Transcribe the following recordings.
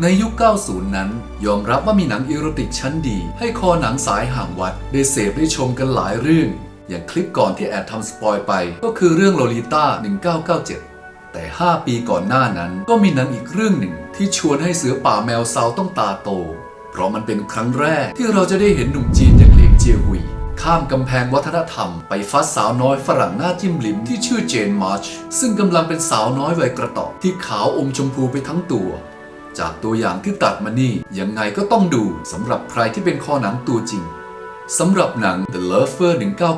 ในยุค 90 นั้น ยอมรับว่ามีหนังอีโรติกชั้นดี ให้คอหนังสายห่างวัด ได้เสพได้ชมกันหลายเรื่อง อย่างคลิปก่อนที่แอบทำสปอยไปก็คือเรื่องโลลิต้า 1997 แต่ 5 ปีก่อนหน้านั้นก็มีหนังอีกเรื่องหนึ่ง ที่ชวนให้เสือป่าแมวซาต้องตาโต เพราะมันเป็นครั้งแรกที่เราจะได้เห็นหนุ่มจีนอย่างเหลียงเจียหุยข้ามกำแพงวัฒนธรรมไปฟัดสาวน้อยฝรั่งหน้าจิ้มลิมที่ชื่อเจนมาร์ชซึ่งกำลังเป็นสาวน้อยวัยกระต่ายที่ขาวอมชมพูไปทั้งตัว จากตัวอย่างที่ตัดมานี่ยังไงก็ต้องดูสำหรับใครที่เป็นคอหนังตัวจริงสำหรับหนัง The Lover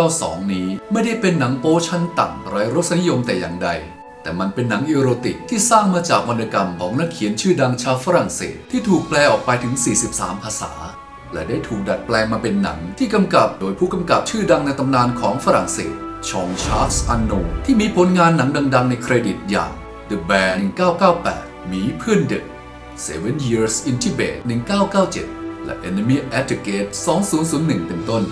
1992 นี้ ไม่ได้เป็นหนังโป๊ชั้นต่ำไร้รสนิยมแต่อย่างใด แต่มันเป็นหนังอีโรติกที่สร้างมาจากวรรณกรรมของนักเขียนชื่อดังชาวฝรั่งเศส ที่ถูกแปลออกไปถึง 43 ภาษา และได้ถูกดัดแปลงมาเป็นหนังที่กำกับโดยผู้กำกับชื่อดังในตำนานของฝรั่งเศส ชองชาร์ลส์อันโนที่มีผลงานหนังดัง ๆ ในเครดิตอย่าง The Bear 1998 หมีเพื่อนเด็ก Seven Years in Tibet 1997 และ Enemy at the Gate 2001 เป็นต้น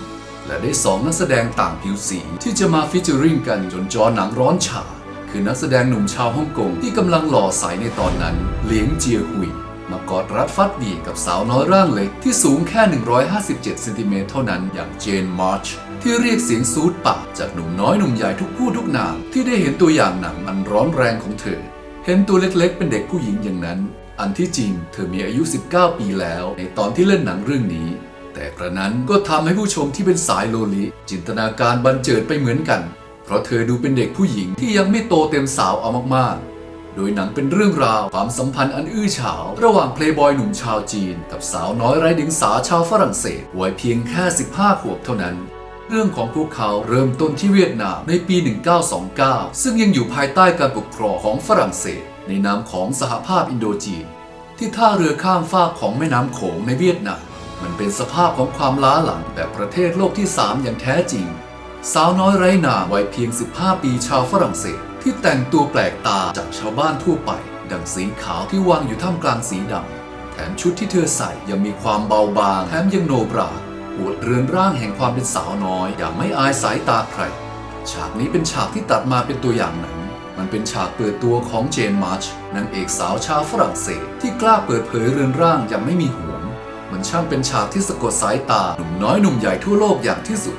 และได้สองนักแสดงต่างผิวสีที่จะมาฟิชเจอริงกันจนจอหนังร้อนฉาคือนักแสดงหนุ่มชาวฮ่องกงที่กำลังหล่อใสในตอนนั้นเหลียงเจียหุยมากอดรัดฟัดเหวีกับสาวน้อยร่างเล็กที่สูงแค่ 157เซนติเมตรเท่านั้นอย่างเจนมาร์ชที่เรียกเสียงซูดปากจากหนุ่มน้อยหนุ่มใหญ่ทุกผู้ทุกนามที่ได้เห็นตัวอย่างหนังอันร้อนแรงของเธอ เห็นตัวเล็กๆ เป็นเด็กผู้หญิงอย่างนั้น อันที่จริงเธอมีอายุ 19 ปีแล้ว ในตอนที่เล่นหนังเรื่องนี้ แต่กระนั้นก็ทำให้ผู้ชมที่เป็นสายโลลิ จินตนาการบันเจิดไปเหมือนกัน เพราะเธอดูเป็นเด็กผู้หญิงที่ยังไม่โตเต็มสาวเอามากๆ โดยหนังเป็นเรื่องราวความสัมพันธ์อันอื้อฉาว ระหว่างเพลย์บอยหนุ่มชาวจีน กับสาวน้อยไร้เดียงสาชาวฝรั่งเศสวัยเพียงแค่ 15 ขวบเท่านั้น เรื่องของพวกเขาเริ่มต้นที่เวียดนามในปี 1929 ซึ่งยังอยู่ภายใต้การปกครองของฝรั่งเศส ในนามของสหภาพอินโดจีน ที่ท่าเรือข้ามฟากของแม่น้ำโขงในเวียดนามมันเป็นสภาพของความล้าหลังแบบประเทศโลกที่ 3 อย่างแท้จริง สาวน้อยไร้นามวัยเพียง 15 ปีชาวฝรั่งเศส ที่แต่งตัวแปลกตาจากชาวบ้านทั่วไป ดังสีขาวที่วางอยู่ท่ามกลางสีดำแถมชุดที่เธอใส่ยังมีความเบาบางแถมยังโนบรา อวดเรือนร่างแห่งความเป็นสาวน้อยอย่างไม่อายสายตาใคร ฉากนี้เป็นฉากที่ตัดมาเป็นตัวอย่างหนัง มันเป็นฉากเปิดตัวของเจนมาร์ชนางเอกสาวชาวฝรั่งเศส ที่กล้าเปิดเผยเรือนร่างอย่างไม่มีห่วง มันช่างเป็นฉากที่สะกดสายตาหนุ่มน้อยหนุ่มใหญ่ทั่วโลกอย่างที่สุด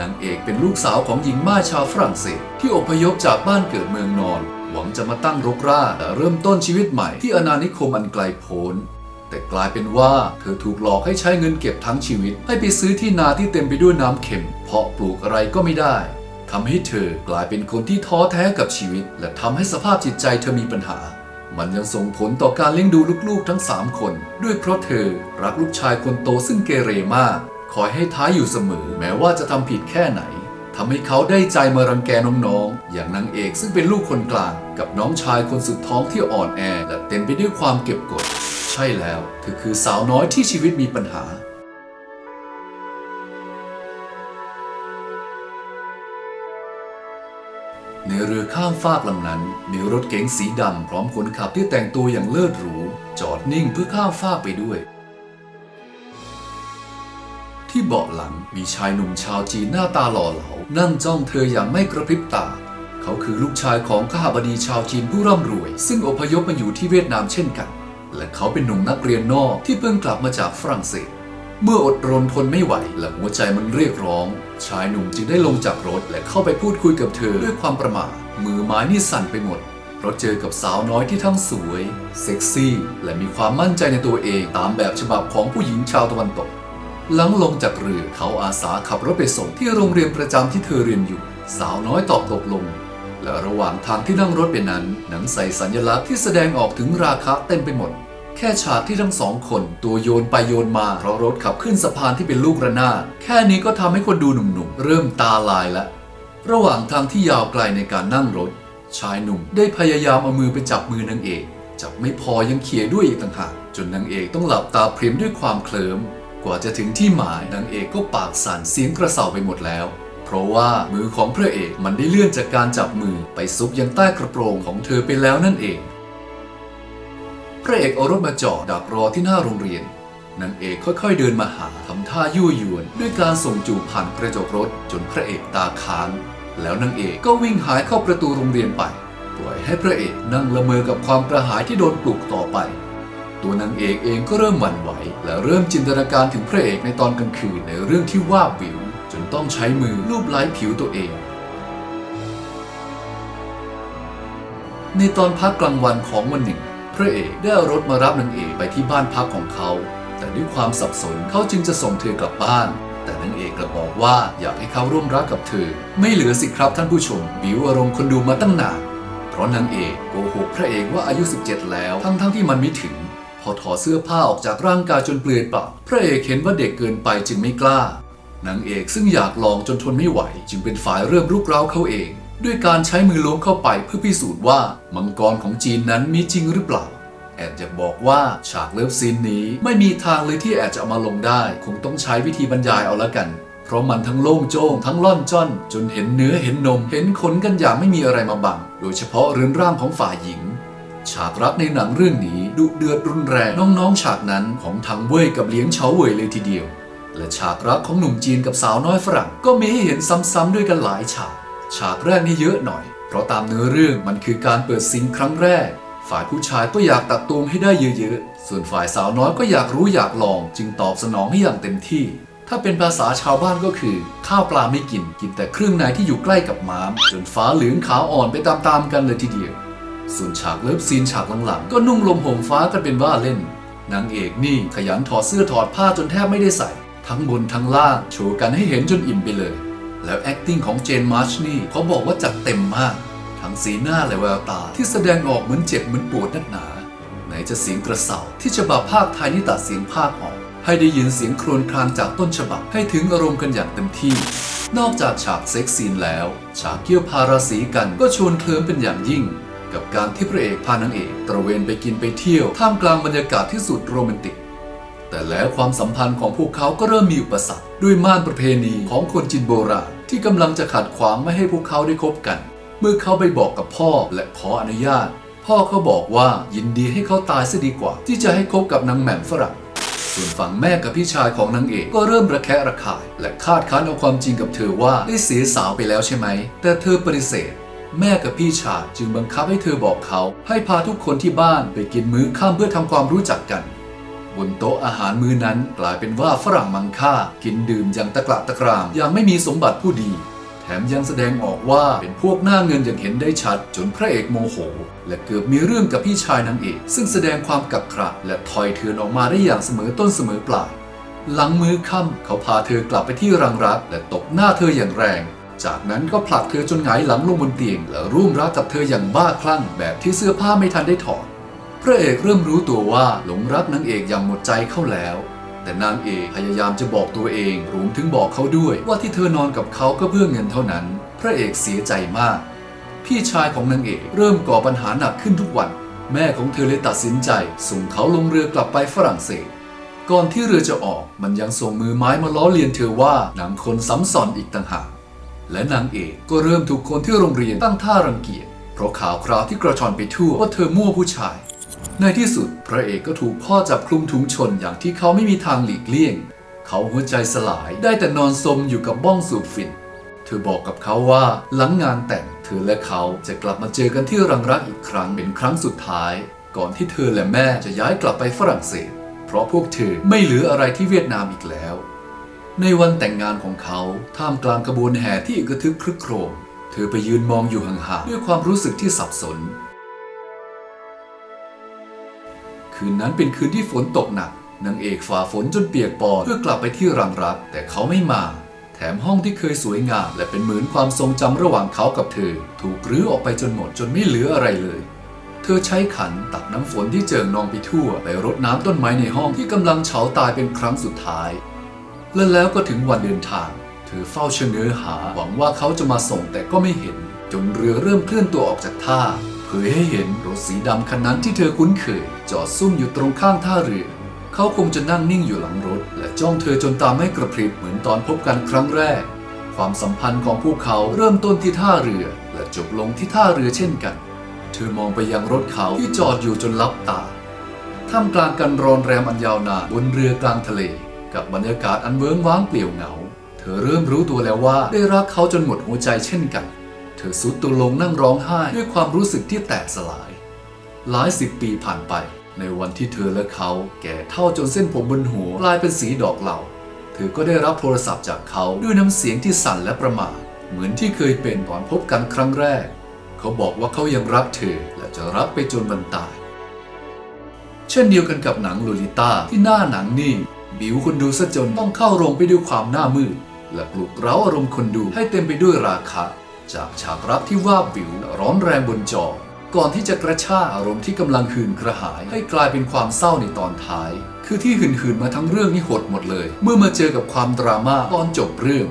นางเอกเป็นลูกสาวของหญิงม่ายชาวฝรั่งเศส ที่อพยพจากบ้านเกิดเมืองนอน หวังจะมาตั้งรกรากและเริ่มต้นชีวิตใหม่ที่อาณานิคมอันไกลโพ้น แต่กลายเป็นว่าเธอถูกหลอกให้ใช้เงินเก็บทั้งชีวิต ให้ไปซื้อที่นาที่เต็มไปด้วยน้ำเค็ม เพาะปลูกอะไรก็ไม่ได้ทำให้เธอกลายเป็นคนที่ท้อแท้กับชีวิต และทำให้สภาพจิตใจเธอมีปัญหา มันยังส่งผลต่อการเลี้ยงดูลูกๆทั้ง 3 คน ด้วยเพราะเธอรักลูกชายคนโตซึ่งเกเรมาก คอยให้ท้ายอยู่เสมอ แม้ว่าจะทำผิดแค่ไหนทำให้เขาได้ใจมารังแกน้องๆ อย่างนางเอกซึ่งเป็นลูกคนกลาง กับน้องชายคนสุดท้องที่อ่อนแอ และเต็มไปด้วยความเก็บกด ใช่แล้ว เธอคือสาวน้อยที่ชีวิตมีปัญหา ในเรือข้ามฟากลำนั้น มีรถเก๋งสีดำพร้อมคนขับที่แต่งตัวอย่างเลิศหรู จอดนิ่งเพื่อข้ามฟากไปด้วย ที่เบาะหลังมีชายหนุ่มชาวจีนหน้าตาหล่อเหลานั่งจ้องเธออย่างไม่กระพริบตาเขาคือลูกชายของข้าบดีชาวจีนผู้ร่ำรวย ซึ่งอพยพมาอยู่ที่เวียดนามเช่นกัน และเขาเป็นหนุ่มนักเรียนนอกที่เพิ่งกลับมาจากฝรั่งเศส เมื่ออดรนทนไม่ไหวและหัวใจมันเรียกร้อง ชายหนุ่มจึงได้ลงจากรถและเข้าไปพูดคุยกับเธอด้วยความประหม่ามือไม้นี่สั่นไปหมดเพราะเจอกับสาวน้อยที่ทั้งสวย เซ็กซี่ และมีความมั่นใจในตัวเองตามแบบฉบับของผู้หญิงชาวตะวันตก หลังลงจากเรือเขาอาสาขับรถไปส่งที่โรงเรียนประจำที่เธอเรียนอยู่ สาวน้อยตอบตกลง และระหว่างทางที่นั่งรถไปนั้น หนังใส่สัญลักษณ์ที่แสดงออกถึงราคะเต็มไปหมด แค่ฉากที่ทั้งสองคนตัวโยนไปโยนมาเพราะรถขับขึ้นสะพานที่เป็นลูกระนาดแค่นี้ก็ทำให้คนดูหนุ่มๆ เริ่มตาลายแล้วระหว่างทางที่ยาวไกลในการนั่งรถ ชายหนุ่มได้พยายามเอามือไปจับมือนางเอกจับไม่พอยังเขี่ยด้วยอีกต่างหากจนนางเอกต้องหลับตาพริมด้วยความเคลิ้มกว่าจะถึงที่หมายนางเอกก็ปากสั่นเสียงกระเสาไปหมดแล้ว เพราะว่ามือของพระเอกมันได้เลื่อนจากการจับมือไปซุกยังใต้กระโปรงของเธอไปแล้วนั่นเอง พระเอกเอารถมาจอดดักรอที่หน้าโรงเรียนนางเอกค่อยๆเดินมาหาทำท่ายั่วยวน ด้วยการส่งจูบผ่านกระจกรถจนพระเอกตาค้าง แล้วนางเอกก็วิ่งหายเข้าประตูโรงเรียนไปปล่อยให้พระเอกนั่งละเมอกับความกระหายที่โดนปลุกต่อไป ตัวนางเอกเองก็เริ่มหวั่นไหว และเริ่มจินตนาการถึงพระเอกในตอนกลางคืนในเรื่องที่ว่าบวิว ต้องใช้มือลูบไล้ผิวตัวเอง ในตอนพักกลางวันของวันหนึ่ง พระเอกได้เอารถมารับนางเอกไปที่บ้านพักของเขา แต่ด้วยความสับสนเขาจึงจะส่งเธอกลับบ้าน แต่นางเอกกลับบอกว่าอยากให้เขาร่วมรักกับเธอ ไม่เหลือสิครับท่านผู้ชม บิวอารมณ์คนดูมาตั้งนานเพราะนางเอกโกหกพระเอกว่าอายุ 17 แล้วทั้งๆทที่มันไม่ถึงพอถอดเสื้อผ้าออกจากร่างกายจนเปลือยเปล่า พระเอกเห็นว่าเด็กเกินไปจึงไม่กล้า นางเอกซึ่งอยากลองจนทนไม่ไหว จึงเป็นฝ่ายเริ่มรุกเร้าเขาเอง ด้วยการใช้มือล้วงเข้าไปเพื่อพิสูจน์ว่ามังกรของจีนนั้นมีจริงหรือเปล่า แอดจะบอกว่าฉากเลิฟซีนนี้ไม่มีทางเลยที่แอดจะเอามาลงได้ คงต้องใช้วิธีบรรยายเอาละกัน เพราะมันทั้งโล่งโจ้งทั้งล่อนจ้อน จนเห็นเนื้อเห็นนม เห็นขนกันอย่างไม่มีอะไรมาบัง โดยเฉพาะเรือนร่างของฝ่ายหญิงฉากรักในหนังเรื่องนี้ดุเดือดรุนแรงน้องๆฉากนั้นของทังเว่ยกับเลี้ยงเฉาเว่ยเลยทีเดียว และฉากรักของหนุ่มจีนกับสาวน้อยฝรั่ง ก็มีให้เห็นซ้ำๆด้วยกันหลายฉาก ฉากแรกนี่เยอะหน่อย เพราะตามเนื้อเรื่องมันคือการเปิดซิงครั้งแรก ฝ่ายผู้ชายก็อยากตักตวงให้ได้เยอะๆ ส่วนฝ่ายสาวน้อยก็อยากรู้อยากลอง จึงตอบสนองให้อย่างเต็มที่ ถ้าเป็นภาษาชาวบ้านก็คือ ข้าวปลาไม่กิน กินแต่เครื่องในที่อยู่ใกล้กับม้าม จนฟ้าเหลืองขาวอ่อนไปตามๆกันเลยทีเดียว ส่วนฉากเลิฟซีนฉากหลังๆ ก็นุ่งลมห่มฟ้ากันเป็นว่าเล่นนางเอกนี่ขยันถอดเสื้อถอดผ้าจนแทบไม่ได้ใส่ ทั้งบนทั้งล่างโชว์กันให้เห็นจนอิ่มไปเลย แล้ว acting ของเจนมาร์ชนี่เขาบอกว่าจัดเต็มมาก ทั้งสีหน้าและแววตาที่แสดงออกเหมือนเจ็บเหมือนปวดนักหนา ไหนจะเสียงกระเสาที่ฉบับภาคไทยนี่ตัดเสียงภาคออกให้ได้ยินเสียงครวญครางจากต้นฉบับให้ถึงอารมณ์กันอย่างเต็มที่ นอกจากฉากเซ็กซ์ซีนแล้ว ฉากเกี่ยวพาราสีกันก็ชวนเคลิ้มเป็นอย่างยิ่ง กับการที่พระเอกพานางเอกตระเวนไปกินไปเที่ยวท่ามกลางบรรยากาศที่สุดโรแมนติก แต่แล้วความสัมพันธ์ของพวกเขาก็เริ่มมีอุปสรรคด้วยม่านประเพณีของคนจีนโบราณที่กำลังจะขัดขวางไม่ให้พวกเขาได้คบกัน เมื่อเขาไปบอกกับพ่อและขออนุญาต พ่อเขาบอกว่ายินดีให้เขาตายซะดีกว่า ที่จะให้คบกับนางแหม่มฝรั่งส่วนฝั่งแม่กับพี่ชายของนางเอกก็เริ่มระแคะระคาย และคาดคั้นเอาความจริงกับเธอว่าได้เสียสาวไปแล้วใช่ไหม แต่เธอปฏิเสธ แม่กับพี่ชายจึงบังคับให้เธอบอกเขา ให้พาทุกคนที่บ้านไปกินมื้อค่ำเพื่อทำความรู้จักกัน บนโต๊ะอาหารมื้อนั้นกลายเป็นว่าฝรั่งมังค่ากินดื่มอย่างตะกละตะกรามอย่างไม่มีสมบัติผู้ดี แถมยังแสดงออกว่าเป็นพวกหน้าเงินอย่างเห็นได้ชัด จนพระเอกโมโห และเกือบมีเรื่องกับพี่ชายนางเอก ซึ่งแสดงความกักขระและถอยเถือนออกมาได้อย่างเสมอต้นเสมอปลายหลังมื้อค่ำเขาพาเธอกลับไปที่รังรักและตบหน้าเธออย่างแรง จากนั้นก็ผลักเธอจนหงายหลังลงบนเตียง และร่วมรักกับเธออย่างบ้าคลั่งแบบที่เสื้อผ้าไม่ทันได้ถอด พระเอกเริ่มรู้ตัวว่าหลงรักนางเอกอย่างหมดใจเข้าแล้ว แต่นางเอกพยายามจะบอกตัวเองรวมถึงบอกเขาด้วยว่าที่เธอนอนกับเขาก็เพื่อเงินเท่านั้น พระเอกเสียใจมาก พี่ชายของนางเอกเริ่มก่อปัญหาหนักขึ้นทุกวัน แม่ของเธอเลยตัดสินใจ ส่งเขาลงเรือกลับไปฝรั่งเศส ก่อนที่เรือจะออกมันยังส่งมือไม้มาล้อเลียนเธอว่าหนังคนซ้ำซ้อนอีกต่างหากและนางเอกก็เริ่มถูกคนที่โรงเรียนตั้งท่ารังเกียจเพราะข่าวคราวที่กระชอนไปทั่วว่าเธอมั่วผู้ชาย ในที่สุดพระเอกก็ถูกพ่อจับคลุมถุงชนอย่างที่เขาไม่มีทางหลีกเลี่ยง เขาหัวใจสลายได้แต่นอนสมอยู่กับบ้องสูบฝิ่นเธอบอกกับเขาว่าหลังงานแต่งเธอและเขาจะกลับมาเจอกันที่รังรักอีกครั้งเป็นครั้งสุดท้าย ก่อนที่เธอและแม่จะย้ายกลับไปฝรั่งเศส เพราะพวกเธอไม่เหลืออะไรที่เวียดนามอีกแล้ว ในวันแต่งงานของเขาท่ามกลางกระบวนแห่ที่อึกระทึกครึกโครม เธอไปยืนมองอยู่ห่างๆด้วยความรู้สึกที่สับสน คืนนั้นเป็นคืนที่ฝนตกหนักนางเอกฝ่าฝนจนเปียกปอนเพื่อกลับไปที่รังรัก แต่เขาไม่มา แถมห้องที่เคยสวยงาม และเป็นเหมือนความทรงจำระหว่างเขากับเธอ ถูกรื้อออกไปจนหมดจนไม่เหลืออะไรเลยเธอใช้ขันตักน้ำฝนที่เจิ่งนองไปทั่ว ไปรดน้ำต้นไม้ในห้องที่กำลังเฉาตายเป็นครั้งสุดท้าย และแล้วก็ถึงวันเดินทาง เธอเฝ้าเชะเง้อหาหวังว่าเขาจะมาส่งแต่ก็ไม่เห็น จนเรือเริ่มเคลื่อนตัวออกจากท่า ยให้เห็นรถสีดำคันนั้นที่เธอคุ้นเคย จอดซุ่มอยู่ตรงข้างท่าเรือ เขาคงจะนั่งนิ่งอยู่หลังรถ และจ้องเธอจนตาไม่กระพริบเหมือนตอนพบกันครั้งแรก ความสัมพันธ์ของพวกเขาเริ่มต้นที่ท่าเรือ และจบลงที่ท่าเรือเช่นกัน เธอมองไปยังรถเขาที่จอดอยู่จนลับตาท่ามกลางกันรอนแรมอันยาวนานบนเรือกลางทะเล กับบรรยากาศอันเวิ้งว้างเปลี่ยวเหงา เธอเริ่มรู้ตัวแล้วว่าได้รักเขาจนหมดหัวใจเช่นกัน ธอสุดตัวลงนั่งร้องไห้ด้วยความรู้สึกที่แตกสลาย หลายสิบปีผ่านไป ในวันที่เธอและเขา แก่เท่าจนเส้นผมบนหัวกลายเป็นสีดอกเหล่า เธอก็ได้รับโทรศัพท์จากเขาด้วยน้ำเสียงที่สั่นและประหม่าเหมือนที่เคยเป็นก่อนพบกันครั้งแรก เขาบอกว่าเขายังรักเธอและจะรักไปจนวันตาย เช่นเดียวกันกับหนังโลลิต้าที่หน้าหนังนิ่บิวคนดูซะจนต้องเข้าโรงไปด้วยความหน้ามืดและปลุกเร้าอารมณ์คนดูให้เต็มไปด้วยราคะ จากฉากรักที่ว่าบวิวร้อนแรงบนจอ ก่อนที่จะกระชากอารมณ์ที่กำลังหืนกระหาย ให้กลายเป็นความเศร้าในตอนท้าย คือที่หืนหืนๆมาทั้งเรื่องนี่หดหมดเลย เมื่อมาเจอกับความดราม่าตอนจบเรื่อง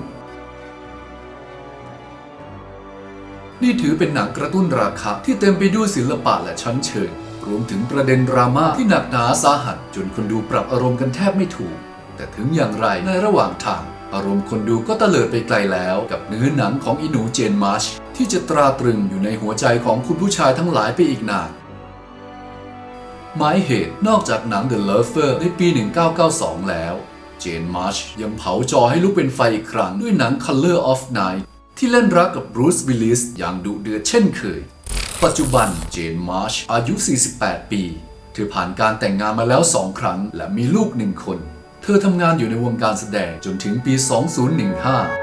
นี่ถือเป็นหนังกระตุ้นราคาที่เต็มไปด้วยศิลปะและชั้นเชิงรวมถึงประเด็นดราม่าที่หนักหนาสาหัส จนคนดูปรับอารมณ์กันแทบไม่ถูก แต่ถึงอย่างไรในระหว่างทาง อารมณ์คนดูก็ตะเลิดไปไกลแล้ว กับเนื้อหนังของอีหนูเจนมาร์ชที่จะตราตรึงอยู่ในหัวใจของคุณผู้ชายทั้งหลายไปอีกนานหมายเหตุนอกจากหนัง The Lover ในปี 1992 แล้ว เจนมาร์ชยังเผาจอให้ลุกเป็นไฟอีกครั้งด้วยหนัง Color of Night ที่เล่นรักกับบรูซวิลลิสอย่างดุเดือดเช่นเคย ปัจจุบันเจนมาร์ชอายุ 48 ปี เธอผ่านการแต่งงานมาแล้วสองครั้ง และมีลูกหนึ่งคน เธอทำงานอยู่ในวงการแสดงจนถึงปี 2015